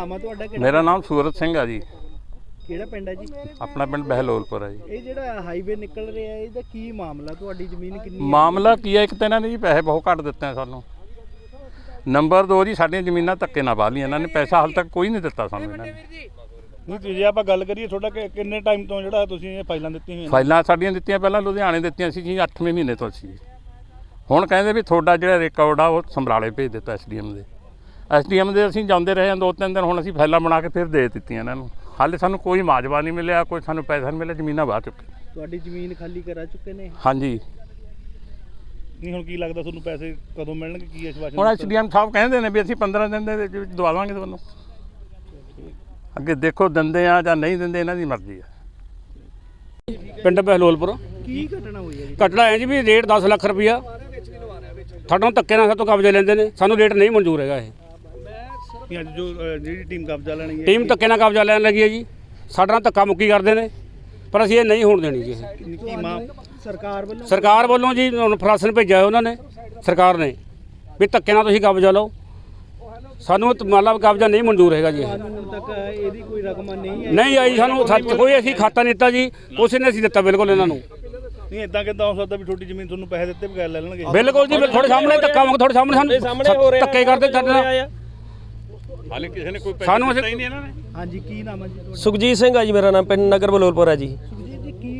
ਨਾਮ ਆ ਤੁਹਾਡਾ ਕਿਹੜਾ? ਮੇਰਾ ਨਾਮ ਸੂਰਤ ਸਿੰਘ ਆ ਜੀ। ਕਿਹੜਾ ਪਿੰਡ ਹੈ ਜੀ? ਆਪਣਾ ਪਿੰਡ ਬਹਿਲੋਲਪੁਰ ਆ ਜੀ। ਇਹ ਜਿਹੜਾ ਹਾਈਵੇ ਨਿਕਲ ਰਿਹਾ ਇਹਦਾ ਕੀ ਮਾਮਲਾ? ਤੁਹਾਡੀ ਜ਼ਮੀਨ ਕਿੰਨੀ ਹੈ? ਮਾਮਲਾ ਕੀ ਹੈ ਇੱਕ ਤਾਂ ਇਹਨਾਂ ਨੇ ਜੀ ਪੈਸੇ ਬਹੁਤ ਘੱਟ ਦਿੱਤੇ ਆ ਸਾਨੂੰ। ਨੰਬਰ 2 ਜੀ ਸਾਡੀਆਂ ਜ਼ਮੀਨਾਂ ਧੱਕੇ ਨਾਲ ਵਾਹ ਲਈਆਂ। ਇਹਨਾਂ ਨੇ ਪੈਸਾ ਹਾਲ ਤੱਕ ਕੋਈ ਨਹੀਂ ਦਿੱਤਾ ਸਾਨੂੰ ਇਹਨਾਂ ਨੇ। ਨਹੀਂ ਤੇ ਜੇ ਆਪਾਂ ਗੱਲ ਕਰੀਏ ਤੁਹਾਡਾ ਕਿ- ਕਿੰਨੇ ਟਾਈਮ ਤੋਂ ਜਿਹੜਾ ਤੁਸੀਂ ਇਹ ਫਾਈਲਾਂ ਦਿੱਤੀਆਂ ਹੋਈਆਂ ਨੇ? ਫਾਈਲਾਂ ਸਾਡੀਆਂ ਦਿੱਤੀਆਂ ਪਹਿਲਾਂ ਲੁਧਿਆਣੇ ਦਿੱਤੀਆਂ ਸੀ ਜੀ 8ਵੇਂ ਮਹੀਨੇ ਤੋਂ ਸੀ ਹੁਣ ਕਹਿੰਦੇ ਵੀ ਤੁਹਾਡਾ ਜਿਹੜਾ ਰਿਕਾਰਡ ਆ ਉਹ ਸੰਭਰਾਲੇ ਭੇਜ ਦਿੱਤਾ ਐਸਡੀਐਮ ਦੇ। ਐਸਡੀਐਮ ਦੇ ਅਸੀਂ ਜਾਂਦੇ ਰਹੇ ਹਾਂ ਦੋ ਤਿੰਨ ਦਿਨ ਹੁਣ ਅਸੀਂ ਫਾਈਲਾਂ ਬਣਾ ਕੇ ਫਿਰ ਦੇ ਦਿੱਤੀਆਂ ਇਹਨਾਂ ਨੂੰ। ਹਾਲੇ ਸਾਨੂੰ ਕੋਈ ਮਾਜਵਾ ਨਹੀਂ ਮਿਲਿਆ ਕੋਈ ਸਾਨੂੰ ਪੈਸਾ ਨਹੀਂ ਮਿਲਿਆ ਜ਼ਮੀਨਾਂ ਵਾਹ ਚੁੱਕੇ ਤੁਹਾਡੀ ਜ਼ਮੀਨ ਖਾਲੀ ਕਰਾ ਚੁੱਕੇ ਨੇ? ਹਾਂਜੀ। ਨਹੀਂ ਹੁਣ ਕੀ ਲੱਗਦਾ ਤੁਹਾਨੂੰ ਪੈਸੇ ਕਦੋਂ ਮਿਲਣਗੇ? ਕੀ ਆਸ਼ਵਾਸਨ ਹੁਣ? ਐਸਡੀਐਮ ਸਾਹਿਬ ਕਹਿੰਦੇ ਨੇ ਵੀ ਅਸੀਂ 15 ਦਿਨ ਦੇ ਵਿੱਚ ਦਵਾ ਦਾਂਗੇ ਤੁਹਾਨੂੰ। ਅੱਗੇ ਦੇਖੋ ਦਿੰਦੇ ਆ ਜਾਂ ਨਹੀਂ ਦਿੰਦੇ ਇਹਨਾਂ ਦੀ ਮਰਜ਼ੀ ਆ। ਪਿੰਡ ਬਹਿਲੋਲਪੁਰ। ਕੀ ਘਟਨਾ ਹੋਈ ਹੈ ਜੀ? ਘਟਨਾ ਹੈ ਜੀ ਵੀ ਰੇਟ 10 ਲੱਖ ਰੁਪਇਆ। ਸਾਡੋਂ ਧੱਕੇ ਨਾਲ ਸਾਤੋਂ ਕਬਜ਼ੇ ਲੈਂਦੇ ਨੇ ਸਾਨੂੰ ਰੇਟ ਨਹੀਂ ਮਨਜ਼ੂਰ ਹੈਗਾ ਇਹ। ਨਹੀਂ, ਅੱਜ ਜੋ ਅ, ਜਿਹੜੀ ਟੀਮ ਕਬਜ਼ਾ ਲੈਣੀ ਹੈ ਟੀਮ ਧੱਕੇ ਨਾਲ ਕਬਜ਼ਾ ਲੈਣ ਲੱਗੀ ਹੈ ਜੀ। ਸਾਡੇ ਨਾਲ ਧੱਕਾ ਮੁੱਕੀ ਕਰਦੇ ਨੇ ਪਰ ਅਸੀਂ ਇਹ ਨਹੀਂ ਹੋਣ ਦੇਣੀ ਜੀ ਇਹ। ਕੀ- ਕੀ ਮਾਂ ਸਰਕਾਰ ਵੱਲੋਂ? ਸਰਕਾਰ ਵੱਲੋਂ ਜੀ ਹੁਣ ਫਰਾਸਨ ਭੇਜਿਆ ਉਹਨਾਂ ਨੇ ਸਰਕਾਰ ਨੇ ਵੀ ਧੱਕੇ ਨਾਲ ਤੁਸੀਂ ਕਬਜ਼ਾ ਲਓ। ਸਾਨੂੰ ਲਾ ਵੀ ਕਬਜ਼ਾ ਨਹੀਂ ਮਨਜ਼ੂਰ ਹੈਗਾ ਜੀ ਇਹ। ਸਾਨੂੰ ਹੁਣ ਤੱਕ ਇਹਦੀ ਕੋਈ ਰਕਮ ਨਹੀਂ ਹੈ ਨਹੀਂ ਆਈ ਸਾਨੂੰ ਸੱਚ ਕੋਈ ਅਸੀਂ ਖਾਤਾ ਨਹੀਂ ਦਿੱਤਾ ਜੀ ਕੁਛ ਨੇ ਅਸੀਂ ਦਿੱਤਾ ਬਿਲਕੁਲ ਇਹਨਾਂ ਨੂੰ। ਨਹੀਂ ਇਦਾਂ ਕਿਦਾਂ ਹੋ ਸਕਦਾ ਵੀ ਤੁਹਾਡੀ ਜ਼ਮੀਨ ਤੁਹਾਨੂੰ ਪੈਸੇ ਦਿੱਤੇ ਬਗੈਰ ਲੈ ਲੈਣਗੇ? ਬਿਲਕੁਲ ਜੀ ਤੁਹਾਡੇ ਸਾਹਮਣੇ ਧੱਕਾ ਮੰਗ ਤੁਹਾਡੇ ਸਾਹਮਣੇ ਸਾਨੂੰ ਧੱਕੇ ਕਰਦੇ ਸਾਡੇ ਨਾਲ। ਹਾਲੇ ਕਿਸੇ ਨੇ ਕੋਈ ਸਾਨੂੰ ਅਸੀਂ ਨਹੀਂ ਇਹਨਾਂ ਨੇ? ਹਾਂਜੀ ਕੀ ਨਾਮ ਹੈ ਜੀ ਤੁਹਾਡਾ? ਸੁਖਜੀਤ ਸਿੰਘ ਆ ਜੀ ਮੇਰਾ ਨਾਮ ਪਿੰਡ ਨਗਰ ਬਲੋਲਪੁਰ ਆ ਜੀ। ਸੁਖਜੀਤ ਜੀ ਕੀ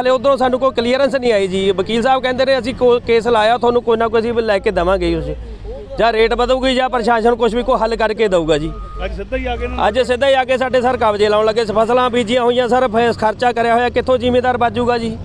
ਹਲੇ ਉਧਰੋਂ ਸਾਨੂੰ ਕੋਈ ਕਲੀਅਰੈਂਸ ਨਹੀਂ ਆਈ ਜੀ। ਵਕੀਲ ਸਾਹਿਬ ਕਹਿੰਦੇ ਨੇ ਅਸੀਂ ਕੇਸ ਲਾਇਆ ਤੁਹਾਨੂੰ ਕੋਈ ਨਾ ਕੋਈ ਅਸੀਂ ਲੈ ਕੇ ਦੇਵਾਂਗੇ ਉਸ। ਜਾਂ ਰੇਟ ਵਧੂਗੀ ਜਾਂ ਪ੍ਰਸ਼ਾਸਨ ਕੁਝ ਵੀ ਕੋਈ ਹੱਲ ਕਰਕੇ ਦਊਗਾ ਜੀ। ਅੱਜ ਸਿੱਧਾ ਹੀ ਆ ਕੇ ਅੱਜ ਸਿੱਧਾ ਹੀ ਆ ਕੇ ਸਾਡੇ ਸਰ ਕਬਜ਼ੇ ਲਾਉਣ ਲੱਗੇ ਫਸਲਾਂ ਬੀਜੀਆਂ ਹੋਈਆਂ ਸਰ ਫੇਸ ਖਰਚਾ ਕਰਿਆ ਹੋਇਆ ਕਿੱਥੋਂ ਜ਼ਿਮੀਦਾਰ ਬਾਜੂਗਾ ਜੀ?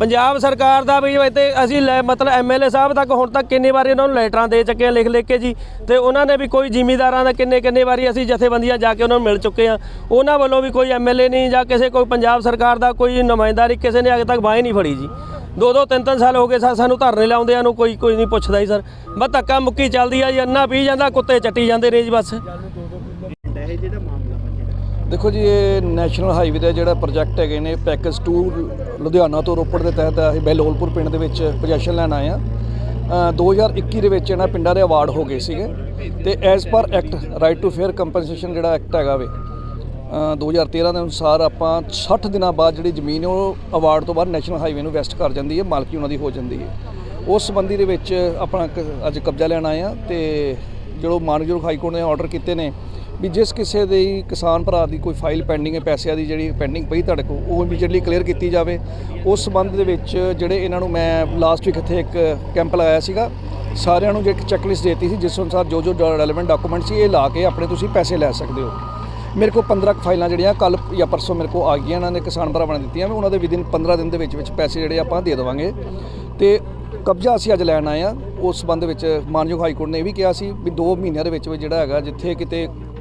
ਪੰਜਾਬ ਸਰਕਾਰ ਦਾ ਵੀ ਇੱਥੇ ਅਸੀਂ ਲੈ ਮਤਲਬ ਐਮਐਲਏ ਸਾਹਿਬ ਤੱਕ ਹੁਣ ਤੱਕ ਕਿੰਨੀ ਵਾਰੀ ਉਹਨਾਂ ਨੂੰ ਲੈਟਰਾਂ ਦੇ ਚੱਕੇ ਆ, ਲਿਖ ਲਿਖ ਕੇ ਜੀ। ਤੇ ਉਹਨਾਂ ਨੇ ਵੀ ਕੋਈ ਜ਼ਿਮੀਦਾਰਾਂ ਦਾ ਕਿੰਨੇ ਕਿੰਨੇ ਵਾਰੀ ਅਸੀਂ ਜਥੇਬੰਦੀਆਂ ਜਾ ਕੇ ਉਹਨਾਂ ਨੂੰ ਮਿਲ ਚੁੱਕੇ ਆ। ਉਹਨਾਂ ਵੱਲੋਂ ਵੀ ਕੋਈ ਐਮਐਲਏ ਨਹੀਂ ਜਾਂ ਕਿਸੇ ਕੋਈ ਪੰਜਾਬ ਸਰਕਾਰ ਦਾ ਕੋਈ ਨੁਮਾਇੰਦਾਰੀ ਕਿਸੇ ਨੇ ਅਜੇ ਤੱਕ ਬਾਹ ਨਹੀਂ ਫੜੀ ਜੀ। ਦੋ ਦੋ ਤਿੰਨ ਤਿੰਨ ਸਾਲ ਹੋ ਗਏ ਸਾ- ਸਾਨੂੰ ਧਰਨੇ ਲਾਉਂਦਿਆਂ ਨੂੰ ਕੋਈ ਕੋਈ ਨਹੀਂ ਪੁੱਛਦਾ ਜੀ ਸਰ। ਬਸ ਧੱਕਾ ਮੁੱਕੀ ਚੱਲਦੀ ਆ ਜੀ, ਅੰਨਾ ਪੀ ਜਾਂਦਾ, ਕੁੱਤੇ ਚੱਟੀ ਜਾਂਦੇ ਨੇ ਜੀ ਬਸ। ਇਹ ਜਿਹੜਾ ਦੇਖੋ ਜੀ ਇਹ ਨੈਸ਼ਨਲ ਹਾਈਵੇ ਦਾ ਜਿਹੜਾ ਪ੍ਰੋਜੈਕਟ ਹੈਗੇ ਨੇ ਪੈਕੇਜ 2 ਲੁਧਿਆਣਾ ਤੋਂ ਰੋਪੜ ਦੇ ਤਹਿਤ ਅਸੀਂ ਬਹਿਲੋਲਪੁਰ ਪਿੰਡ ਦੇ ਵਿੱਚ ਪੋਜੀਸ਼ਨ ਲੈਣ ਆਏ ਆ 2021 ਦੇ ਵਿੱਚ ਇਹਨਾਂ ਪਿੰਡਾਂ ਦੇ ਅਵਾਰਡ ਹੋ ਗਏ ਸੀਗੇ ਤੇ as per act right to fair compensation ਜਿਹੜਾ ਐਕਟ ਹੈਗਾ ਵੇ ਅ, 2013 ਦੇ ਅਨੁਸਾਰ ਆਪਾਂ 60 ਦਿਨਾਂ ਬਾਅਦ ਜਿਹੜੀ ਜ਼ਮੀਨ ਉਹ ਅਵਾਰਡ ਤੋਂ ਬਾਅਦ ਨੈਸ਼ਨਲ ਹਾਈਵੇ ਨੂੰ ਵੈਸਟ ਕਰ ਜਾਂਦੀ ਹੈ ਮਾਲਕੀ ਉਹਨਾਂ ਦੀ ਹੋ ਜਾਂਦੀ ਹੈ। ਉਸ ਸੰਬੰਧੀ ਦੇ ਵਿੱਚ ਆਪਣਾ ਕ- ਅੱਜ ਕਬਜ਼ਾ ਲੈਣ ਆਏ ਆ ਤੇ ਜਿਹੜੋ ਮਾਨਯੋਗ ਹਾਈ ਕੋਰਟ ਨੇ ਆਰਡਰ ਕੀਤੇ ਨੇ ਵੀ ਜਿਸ ਕਿਸੇ ਦੇ ਕਿਸਾਨ ਭਰਾ ਦੀ ਕੋਈ ਫਾਈਲ ਪੈਂਡਿੰਗ ਹੈ, ਪੈਸਿਆਂ ਦੀ ਜਿਹੜੀ ਪੈਂਡਿੰਗ ਪਈ ਤੁਹਾਡੇ ਕੋਲ, ਉਹ ਇਮੀਡੀਏਟਲੀ ਕਲੀਅਰ ਕੀਤੀ ਜਾਵੇ। ਉਸ ਸੰਬੰਧ ਦੇ ਵਿੱਚ ਜਿਹੜੇ ਇਹਨਾਂ ਨੂੰ ਮੈਂ ਲਾਸਟ ਵੀਕ ਇੱਥੇ ਇੱਕ ਕੈਂਪ ਲਗਾਇਆ ਸੀਗਾ, ਸਾਰਿਆਂ ਨੂੰ ਜਿਹੜੀ ਚੈੱਕਲਿਸਟ ਦਿੱਤੀ ਸੀ, ਜਿਸ ਅਨੁਸਾਰ ਜੋ ਜੋ ਰੈਲੇਵੈਂਟ ਡਾਕੂਮੈਂਟ ਸੀ, ਇਹ ਲਾ ਕੇ ਆਪਣੇ ਤੁਸੀਂ ਪੈਸੇ ਲੈ ਸਕਦੇ ਹੋ। ਮੇਰੇ ਕੋਲ 15 ਕੁ ਫਾਈਲਾਂ ਜਿਹੜੀਆਂ, ਕੱਲ ਜਾਂ ਪਰਸੋਂ ਮੇਰੇ ਕੋਲ ਆ ਗਈਆਂ, ਇਹਨਾਂ ਨੇ ਕਿਸਾਨ ਭਰਾਵਾਂ ਨੇ ਦਿੱਤੀਆਂ ਮੈਂ ਉਹਨਾਂ ਦੇ ਵਿਦਿਨ 15 ਦਿਨ ਦੇ ਵਿੱਚ ਵਿੱਚ ਪੈਸੇ ਜਿਹੜੇ ਆਪਾਂ ਦੇ ਦੇਵਾਂਗੇ। ਤੇ ਕਬਜ਼ਾ ਅਸੀਂ ਅੱਜ ਲੈਣ ਆਏ ਆ ਉਸ ਸੰਬੰਧ ਵਿੱਚ ਮਾਨਯੋਗ ਹਾਈ ਕੋਰਟ ਨੇ ਇਹ ਵੀ ਕਿਹਾ ਸੀ ਵੀ 2 ਮਹੀਨਿਆਂ ਦੇ ਵਿੱਚ ਵਿੱਚ ਜਿਹੜਾ ਹੈਗਾ, ਜਿੱਥੇ ਕਿਤੇ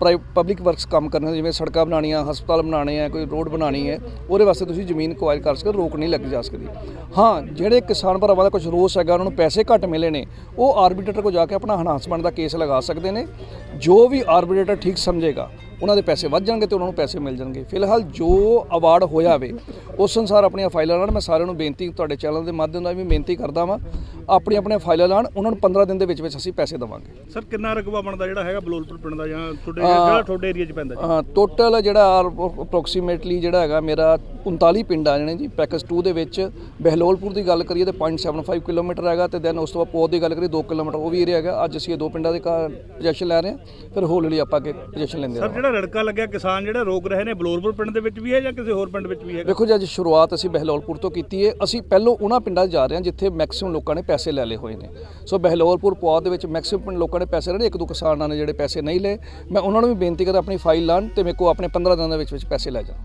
ਪਬਲਿਕ ਵਰਕਸ ਕੰਮ ਕਰਨੇ, ਜਿਵੇਂ ਸੜਕਾਂ ਬਣਾਉਣੀਆਂ, ਹਸਪਤਾਲ ਬਣਾਉਣੇ ਆ, ਕੋਈ ਰੋਡ ਬਣਾਉਣੀ ਹੈ, ਉਹਦੇ ਵਾਸਤੇ ਤੁਸੀਂ ਜ਼ਮੀਨ ਕੁਆਇਰ ਕਰ ਸਕਦੇ ਰੋਕ ਨਹੀਂ ਲੱਗ ਜਾ ਸਕਦੀ। ਹਾਂ, ਜਿਹੜੇ ਕਿਸਾਨ ਭਰਾਵਾਂ ਦਾ ਕੁਝ ਰੋਸ ਹੈਗਾ, ਉਹਨਾਂ ਨੂੰ ਪੈਸੇ ਘੱਟ ਮਿਲੇ ਨੇ, ਉਹ ਆਰਬੀਟਰੇਟਰ ਕੋ ਜਾ ਕੇ ਆਪਣਾ ਹਨਾਸਮੈਂਟ ਦਾ ਕੇਸ ਲਗਾ ਸਕਦੇ ਨੇ। ਜੋ ਵੀ ਆਰਬੀਟਰੇਟਰ ਠੀਕ ਸਮਝੇਗਾ ਉਹਨਾਂ ਦੇ ਪੈਸੇ ਵੱਧ ਜਾਣਗੇ ਤੇ ਉਹਨਾਂ ਨੂੰ ਪੈਸੇ ਮਿਲ ਜਾਣਗੇ। ਫਿਲਹਾਲ ਜੋ ਅਵਾਰਡ ਹੋਇਆ ਵੇ ਉਸ ਅਨੁਸਾਰ ਆਪਣੀਆਂ ਫਾਈਲਾਂ ਲਾਣ। ਮੈਂ ਸਾਰਿਆਂ ਨੂੰ ਬੇਨਤੀ ਤੁਹਾਡੇ ਚੈਨਲ ਦੇ ਮਾਧਿਅਮ ਨਾਲ ਵੀ ਬੇਨਤੀ ਕਰਦਾ ਵਾਂ ਆਪਣੀ ਆਪਣੀਆਂ ਫਾਈਲਾਂ ਲਾਣ ਉਹਨਾਂ ਨੂੰ 15 ਦਿਨ ਦੇ ਵਿੱਚ ਵਿੱਚ ਅਸੀਂ ਪੈਸੇ ਦੇਵਾਂਗੇ। ਸਰ ਕਿੰਨਾ ਰਕਬਾ ਬਣਦਾ ਜਿਹੜਾ ਹੈਗਾ ਬਲੋਲਪੁਰ ਪਿੰਡ ਦਾ ਜਾਂ ਤੁਹਾਡੇ ਜਿਹੜਾ ਤੁਹਾਡੇ ਏਰੀਆ 'ਚ ਪੈਂਦਾ ਜੀ? ਟੋਟਲ ਜਿਹੜਾ ਅਪਰੋਕਸੀਮੇਟਲੀ ਜਿਹੜਾ ਹੈਗਾ ਮੇਰਾ 39 ਪਿੰਡ ਆ ਜਾਣੇ ਜੀ ਪੈਕੇਜ 2 ਦੇ ਵਿੱਚ ਬਹਿਲੋਲਪੁਰ ਦੀ ਗੱਲ ਕਰੀਏ ਤੇ 0.75 ਕਿਲੋਮੀਟਰ ਹੈਗਾ ਤੇ ਦੈਨ ਉਸ ਤੋਂ ਬਾਅਦ ਪੌਦ ਦੀ ਗੱਲ ਕਰੀਏ 2 ਕਿਲੋਮੀਟਰ ਉਹ ਵੀ ਏਰੀਆ ਹੈਗਾ। ਅੱਜ ਅਸੀਂ ਇਹ ਦੋ ਪਿੰਡਾਂ ਦੇ ਪੋਜੀਸ਼ਨ ਲੈ ਰਹੇ ਹਾਂ ਫਿਰ ਹੌਲੀ ਆਪਾਂ ਅੱਗੇ ਪੋਜੀਸ਼ਨ ਲੈਂਦੇ ਸਰ ਜਿਹੜਾ ਰੜਕਾ ਲੱਗਿਆ ਕਿਸਾਨ ਜਿਹੜਾ ਰੋਕ ਰਹੇ ਨੇ ਬਲੋਲਪੁਰ ਪਿੰਡ ਦੇ ਵਿੱਚ ਵੀ ਹੈ ਜਾਂ ਕਿਸੇ ਹੋਰ ਪਿੰਡ ਵਿੱਚ ਵੀ ਹੈਗਾ? ਵੇਖੋ ਜੀ ਅੱਜ ਸ਼ੁਰੂਆਤ ਅਸੀਂ ਬਹਿਲੋਲਪੁਰ ਤੋਂ ਕੀਤੀ ਹੈ। ਅਸੀਂ ਪਹਿਲੋਂ ਉਹਨਾਂ ਪਿੰਡਾਂ 'ਚ ਜਾ ਰਹੇ ਹਾਂ ਜਿੱਥੇ ਮੈਕਸਿਮਮ ਲੋਕਾਂ ਨੇ ਪੈਸੇ ਲੈ ਲਏ ਹੋਏ ਨੇ। ਸੋ ਬਹਿਲੋਲਪੁਰ ਪੌਦ ਦੇ ਵਿੱਚ ਮੈਕਸਿਮਮ ਲੋਕਾਂ ਨੇ ਪੈਸੇ ਨੇ ਇੱਕ ਦੋ ਕਿਸਾਨਾਂ ਨੇ ਜਿਹੜੇ ਪੈਸੇ ਨਹੀਂ ਲਏ। ਮੈਂ ਉਹਨਾਂ ਨੂੰ ਵੀ ਬੇਨਤੀ ਕਰਦਾ ਆਪਣੀ ਫਾਈਲ ਲਾਣ ਤੇ ਮੇਰੇ ਕੋਲ ਆਪਣੇ 15 ਦਿਨਾਂ ਦੇ ਵਿੱਚ ਵਿੱਚ ਪੈਸੇ ਲੈ ਜਾਣ।